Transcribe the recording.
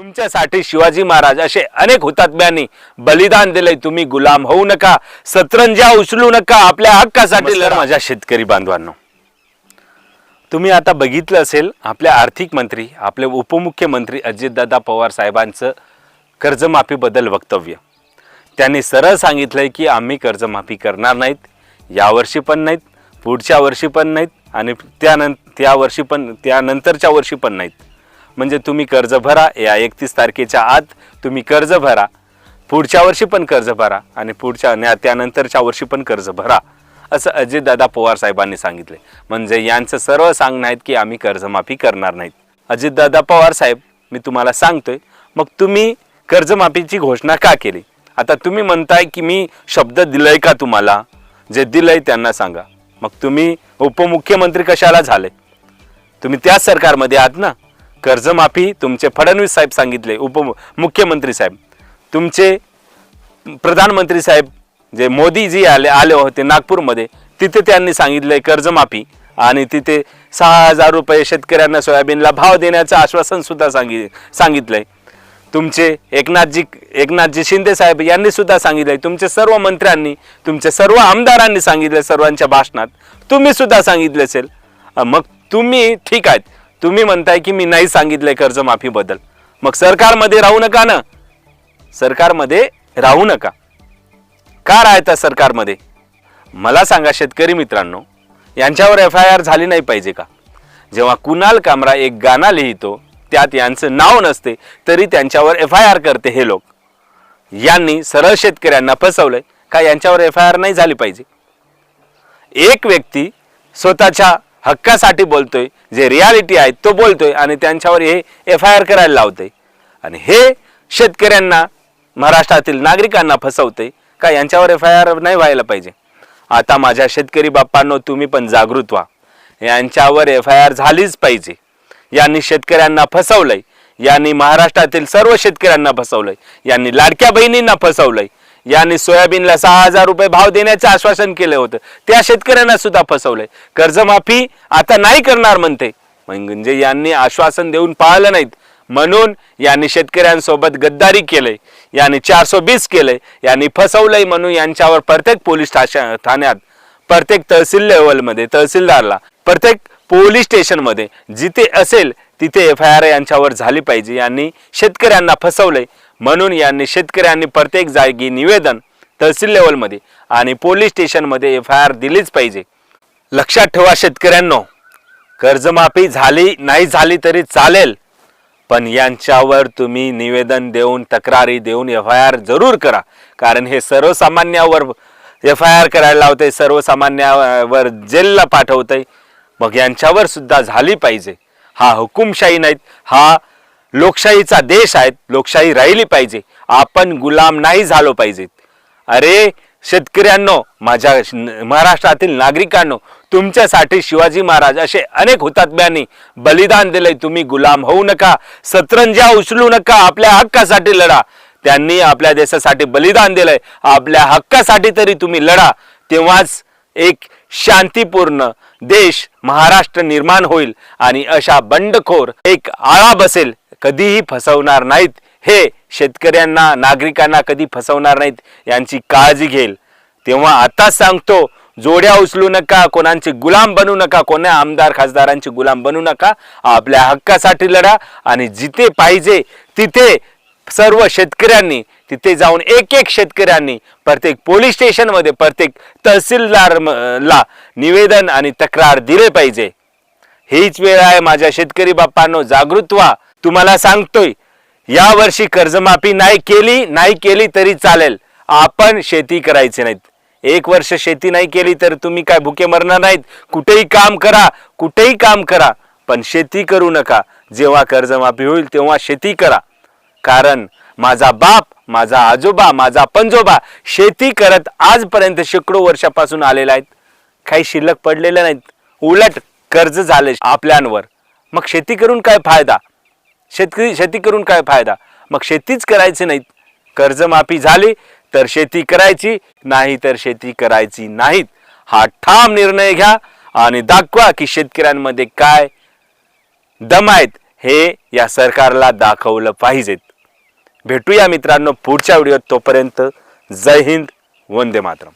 तुमच्यासाठी शिवाजी महाराज असे अनेक हुतात्म्यांनी बलिदान दिले तुम्ही गुलाम होऊ नका सतरंजा उचलू नका आपल्या हक्कासाठी लढा. माझ्या शेतकरी बांधवांनो तुम्ही आता बघितलं असेल आपल्या आर्थिक मंत्री आपले उपमुख्यमंत्री अजितदादा पवार साहेबांचं कर्जमाफीबद्दल वक्तव्य. त्यांनी सरळ सांगितलंय की आम्ही कर्जमाफी करणार नाहीत यावर्षी पण नाहीत पुढच्या वर्षी पण नाहीत आणि त्यानं त्या वर्षी पण त्यानंतरच्या वर्षी पण नाहीत. म्हणजे तुम्ही कर्ज भरा. या एकतीस तारखेच्या आत तुम्ही कर्ज भरा. पुढच्या वर्षी पण कर्ज भरा आणि पुढच्या त्यानंतरच्या वर्षी पण कर्ज भरा. असं अजितदादा पवार साहेबांनी सांगितले. म्हणजे यांचं सर्व सांगणं आहेत की आम्ही कर्जमाफी करणार नाहीत. अजितदादा पवार साहेब मी तुम्हाला सांगतोय मग तुम्ही कर्जमाफीची घोषणा का केली? आता तुम्ही म्हणताय की मी शब्द दिलंय का तुम्हाला? जे दिलंय त्यांना सांगा. मग तुम्ही उपमुख्यमंत्री कशाला झाले? तुम्ही त्याच सरकारमध्ये आहात ना? कर्जमाफी तुमचे फडणवीस साहेब सांगितले उप मुख्यमंत्री साहेब. तुमचे प्रधानमंत्री साहेब जे मोदीजी आले आले होते नागपूरमध्ये तिथे त्यांनी सांगितले कर्जमाफी आणि तिथे सहा हजार रुपये शेतकऱ्यांना सोयाबीनला भाव देण्याचं आश्वासनसुद्धा सांगि सांगितलं सांगितलंय. तुमचे एकनाथजी एकनाथजी शिंदे साहेब यांनी सुद्धा सांगितलंय तुमचे सर्व मंत्र्यांनी तुमचे सर्व आमदारांनी सांगितले सर्वांच्या भाषणात. तुम्ही सुद्धा सांगितले असेल. मग तुम्ही ठीक आहेत. तुम्ही म्हणताय की मी नाही सांगितलंय कर्जमाफीबद्दल. मग सरकारमध्ये राहू नका ना. सरकारमध्ये राहू नका. का राहता सरकारमध्ये? मला सांगा शेतकरी मित्रांनो यांच्यावर एफ आय आर झाली नाही पाहिजे का? जेव्हा कुणाल कामरा एक गाणं लिहितो त्यात यांचं नाव नसते तरी त्यांच्यावर एफ आय आर करते हे लोक. यांनी सरळ शेतकऱ्यांना फसवलंय का यांच्यावर एफ आय आर नाही झाली पाहिजे? एक व्यक्ती स्वतःच्या हक्कासाठी बोलतोय जे रियालिटी आहे तो बोलतोय आणि त्यांच्यावर हे एफ आय आर करायला लावतंय. आणि हे शेतकऱ्यांना महाराष्ट्रातील नागरिकांना फसवतंय का यांच्यावर एफ आय आर नाही व्हायला पाहिजे? आता माझ्या शेतकरी बाप्पांनो तुम्ही पण जागृत व्हा. यांच्यावर एफ आय आर झालीच पाहिजे. यांनी शेतकऱ्यांना फसवलंय. यांनी महाराष्ट्रातील सर्व शेतकऱ्यांना फसवलंय. यांनी लाडक्या बहिणींना फसवलंय. यांनी सोयाबीनला सहा हजार रुपये भाव देण्याचं आश्वासन केलं होतं. त्या शेतकऱ्यांना सुद्धा फसवलंय. कर्जमाफी आता नाही करणार म्हणते. म्हणजे यांनी आश्वासन देऊन पाळलं नाहीत. म्हणून यांनी शेतकऱ्यांसोबत गद्दारी केलंय. यांनी चारशे बीस केलंय. यांनी फसवलंय म्हणून यांच्यावर प्रत्येक पोलीस ठाण्यात प्रत्येक तहसील लेवलमध्ये तहसीलदारला प्रत्येक पोलीस स्टेशनमध्ये जिथे असेल तिथे एफ आय आर यांच्यावर झाली पाहिजे. यांनी शेतकऱ्यांना फसवलंय. म्हणून यांनी शेतकऱ्यांनी प्रत्येक जागी निवेदन तहसील लेवलमध्ये आणि पोलीस स्टेशनमध्ये एफ आय आर दिलीच पाहिजे. लक्षात ठेवा शेतकऱ्यांनो कर्जमाफी झाली नाही झाली तरी चालेल पण यांच्यावर तुम्ही निवेदन देऊन तक्रारी देऊन एफ आय आर जरूर करा. कारण हे सर्वसामान्यावर एफ आय आर करायला लावते सर्वसामान्यावर जेलला पाठवतंय मग यांच्यावर सुद्धा झाली पाहिजे. हा हुकुमशाही नाहीत हा लोकशाहीचा देश आहे लोकशाही राहिली पाहिजे. आपण गुलाम नाही झालो पाहिजेत. अरे शेतकऱ्यांनो माझ्या महाराष्ट्रातील नागरिकांनो तुमच्यासाठी शिवाजी महाराज असे अनेक हुतात्म्यांनी बलिदान दिले तुम्ही गुलाम होऊ नका सतरंजा उचलू नका आपल्या हक्कासाठी लढा. त्यांनी आपल्या देशासाठी बलिदान दिलंय. आपल्या हक्कासाठी तरी तुम्ही लढा. तेव्हाच एक शांतीपूर्ण देश महाराष्ट्र निर्माण होईल आणि अशा बंडखोर एक आळा बसेल. कधीही फसवणार नाहीत. हे शेतकऱ्यांना नागरिकांना कधी फसवणार नाहीत यांची काळजी घेईल. तेव्हा आता सांगतो जोड्या उचलू नका कोणाचे गुलाम बनू नका कोणा आमदार खासदारांचे गुलाम बनू नका आपल्या हक्कासाठी लढा आणि जिथे पाहिजे तिथे सर्व शेतकऱ्यांनी तिथे जाऊन एक एक शेतकऱ्यांनी प्रत्येक पोलीस स्टेशनमध्ये प्रत्येक तहसीलदार ला निवेदन आणि तक्रार दिले पाहिजे. हीच वेळ आहे माझ्या शेतकरी बाप्पांनो जागृत व्हा. तुम्हाला सांगतोय या वर्षी कर्जमाफी नाही केली नाही केली तरी चालेल. आपण शेती करायची नाहीत. एक वर्ष शेती नाही केली तर तुम्ही काय भुके मरणार नाहीत. कुठेही काम करा कुठेही काम करा पण शेती करू नका. जेव्हा कर्जमाफी होईल तेव्हा शेती करा. कारण माझा बाप माझा आजोबा माझा पंजोबा शेती करत आजपर्यंत शेकडो वर्षापासून आलेला आहेत. काही शिल्लक पडलेले नाहीत. उलट कर्ज झाले आपल्यांवर. मग शेती करून काय फायदा? शेतकरी शेती करून काय फायदा? मग शेतीच करायची नाहीत. कर्जमाफी झाली तर शेती करायची नाही तर शेती करायची नाहीत. हा ठाम निर्णय घ्या आणि दाखवा की शेतकऱ्यांमध्ये काय दम आहेत हे या सरकारला दाखवलं पाहिजेत भेटूया मित्रांनो पुढच्या व्हिडिओत. तोपर्यंत जय हिंद वंदे मातरम.